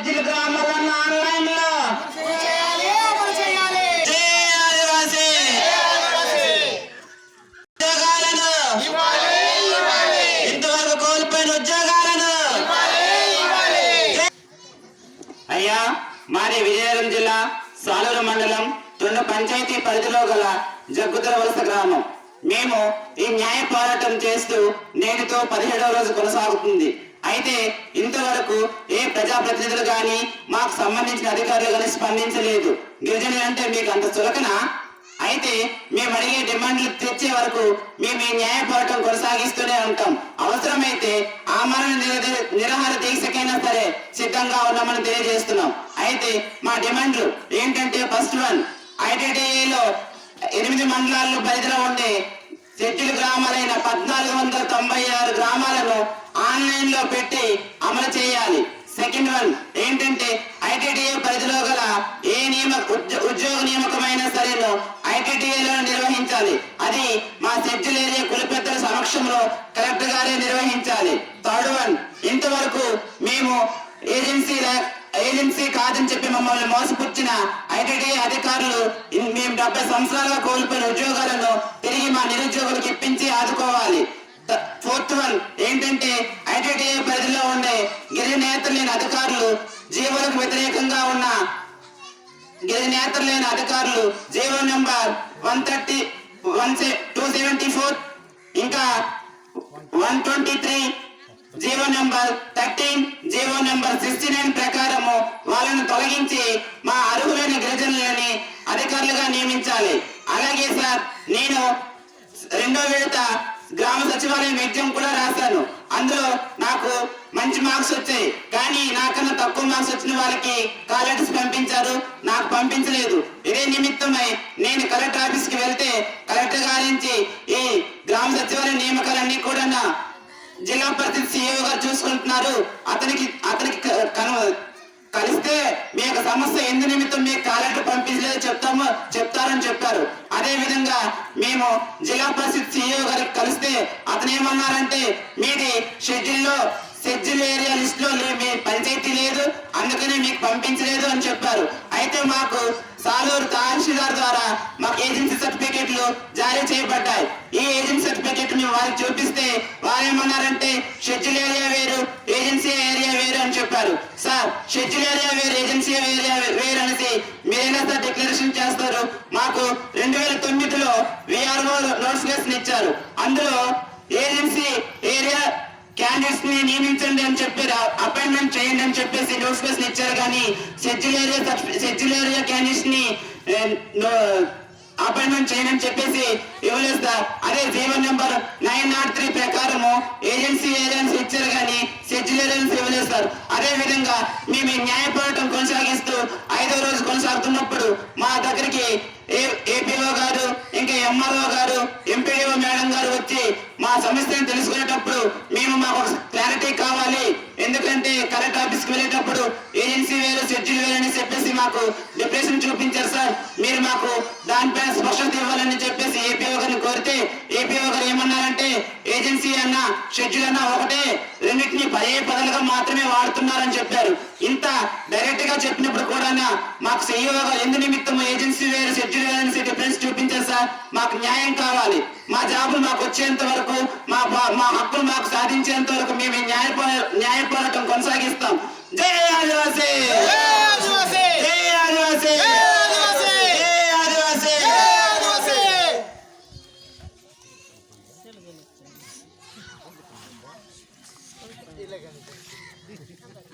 కాలేజీలు గ్రామాలన్న ఆన్లైన్లో కోల్పోయిన ఉద్యోగాలను. జిల్లా సాలూరు మండలం తుండ పంచాయతీ పరిధిలో గల జగ్గుదల వలస గ్రామం. మేము ఈ న్యాయ పోరాటం చేస్తూ నేటితో పదిహేడవ రోజు కొనసాగుతుంది. అయితే ఇంతవరకు ఏ ప్రజాప్రతినిధులు గాని మాకు సంబంధించిన అధికారులు కానీ స్పందించలేదు. గిరిజనులు అంటే మీకు అంత చులకనా? అయితే మేము అడిగే డిమాండ్లు తెచ్చే వరకు మేము ఈ న్యాయ పోరాటం కొనసాగిస్తూనే ఉంటాం. అవసరమైతే ఆమరణ మరణ నిరాహార దీక్షకైనా సరే సిద్ధంగా ఉన్నామని తెలియజేస్తున్నాం. అయితే మా డిమాండ్లు ఏంటంటే ఫస్ట్ వన్ ఐటీడీఏలో ఎనిమిది మండలాల్లో పరిధిలో ఉండే సెట్టిల్ గ్రామాలైన పద్నాలుగు వందల తొంభై ఆరు గ్రామాలను ఆన్లైన్లో పెట్టి అమలు చేయాలి. సెకండ్ వన్ ఏంటంటే ఐటీడీఏ పరిధిలో గల ఏ నియమ ఉద్యోగ నియామకమైనా సరేను ఐటీడీఏలో నిర్వహించాలి. అది మా షెడ్యూల్ ఏరియా కులపెద్దల సమక్షంలో కలెక్టర్ గారే నిర్వహించాలి. థర్డ్ వన్ ఇంతవరకు మేము ఏజెన్సీ ఏజెన్సీ కాదని చెప్పి మమ్మల్ని మోసపుచ్చిన ఐటీడీ అధికారులు మేము డెబ్బై సంవత్సరాలుగా కోల్పోయిన ఉద్యోగాలను తిరిగి మా నిరుద్యోగులకు ఇప్పించి ఆదుకోవాలి. ఫోర్త్ వన్ ఏంటంటే ఐటీఐ పరిధిలో ఉండే గిరిజనేతలు లేని అధికారులు జీవులకు వ్యతిరేకంగా ఉన్న గిరిజనేతలు లేని అధికారులు GO number one thirty one two seventy four ఇంకా one twenty three GO number thirteen GO number sixty nine ప్రకారము వాళ్ళను తొలగించి మా అర్హులైన గిరిజనులని అధికారులుగా నియమించాలి. అలాగే సార్ నేను రెండో విడత గ్రామ సచివాలయం ఎగ్జామ్ కూడా రాశాను అందులో నాకు మంచి మార్క్స్ వచ్చాయి. కానీ నాకన్నా తక్కువ మార్క్స్ వచ్చిన వాళ్ళకి కాలేజెస్ పంపించారు. నాకు పంపించలేదు. ఇదే నిమిత్తమై నేను కలెక్టర్ ఆఫీస్కి వెళ్తే కలెక్టర్ గారి నుంచి ఈ గ్రామ సచివాలయ నియామకాలన్నీ కూడా నా జిల్లా పరిషత్ సీఈఓ గారు చూసుకుంటున్నారు. అతనికి అతనికి కలిస్తే మీ యొక్క సమస్య ఎందు నిమిత్తం మీకు కాలేజీ పంపించలేదు చెప్తాము చెప్తారని చెప్పారు. అదే మేము జిల్లా పరిషత్ సిఇఓ గారికి కలిస్తే అతను ఏమన్నారంటే మీది షెడ్యూల్లో షెడ్యూల్ ఏరియా లిస్ట్లో మీ పంచాయతీ లేదు అందుకనే మీకు పంపించలేదు అని చెప్పారు. అయితే మాకు సాలూరు తహసీల్దార్ ద్వారా మాకు ఏజెన్సీ సర్టిఫికెట్లు జారీ చేయబడ్డాయి. ఈ ఏజెన్సీ సర్టిఫికెట్ మేము వారికి చూపిస్తే వారేమన్నారంటే షెడ్యూల్ ఏరియా వేరు ఏజెన్సీ ఏరియా వేరు అని చెప్పారు. సార్ షెడ్యూల్ ఏరియా వేరు ఏజెన్సీ ఏరియా వేరు అనేసి మీరైనా సార్ డిక్లరేషన్ చేస్తారు. మాకు రెండు వేల తొమ్మిదిలో విఆర్ఓ నోటిఫికేషన్ ఇచ్చారు. అందులో ఏజెన్సీ ఏరియా క్యాండిడేట్స్ని నియమించండి అని చెప్పి అపాయింట్మెంట్ చేయండి అని చెప్పేసి నోటిఫికేషన్ ఇచ్చారు. కానీ షెడ్యూల్ ఏరియా షెడ్యూల్ ఏరియా క్యాండిడేట్స్ని అపాయింట్మెంట్ చేయండి అని చెప్పేసి ఇవ్వలేదు సార్. అదే జీవన్ నెంబర్ నైన్ నాట్ త్రీ ప్రకారము ఏజెన్సీ ఏరియా ఇచ్చారు. కానీ షెడ్యూల్ ఏరియాన్స్ ఇవ్వలేదు సార్ అదే విధంగా మేము న్యాయ పోరాటం కొనసాగిస్తూ ఐదో రోజు కొనసాగుతున్నప్పుడు మా దగ్గరికి ఏపీఓ గారు ఇంకా ఎంఆర్ఓ గారు ఎంపీడీఓ మేడం గారు వచ్చి మా సమస్యను తెలుసుకునేటప్పుడు మేము మాకు క్లారిటీ కావాలి. ఎందుకంటే కరెంట్ ఆఫీస్కి వెళ్ళేటప్పుడు ఏజెన్సీ వేరు షెడ్యూల్ వేరు అని చెప్పేసి మాకు డిప్రెషన్ చూపించారు సార్. మీరు మాకు దానిపైన స్పష్టత ఇవ్వాలని చెప్పేసి ఏపీఓ గారిని కోరితే ఏపీఓ గారు ఏమన్నారంటే ఏజెన్సీ అన్న షెడ్యూల్ అన్న ఒకటే. రెండింటిని పదే పదలుగా మాత్రమే వాడుతున్నారని చెప్పారు. ఇంత డైరెక్ట్గా చెప్పినప్పుడు కూడా మాకు సీఈఓ ఎందు నిమిత్తం ఏజెన్సీ వేరు షెడ్యూల్ వేరే డిఫరెన్స్ చూపించారు సార్. మాకు న్యాయం కావాలి. మా జాబులు మాకు వచ్చేంత వరకు మా మా హక్కులు మాకు సాధించేంత వరకు మేము న్యాయ న్యాయ పోరాటం కొనసాగిస్తాం. జై ఆదివాసీ! ఆదివాసీ!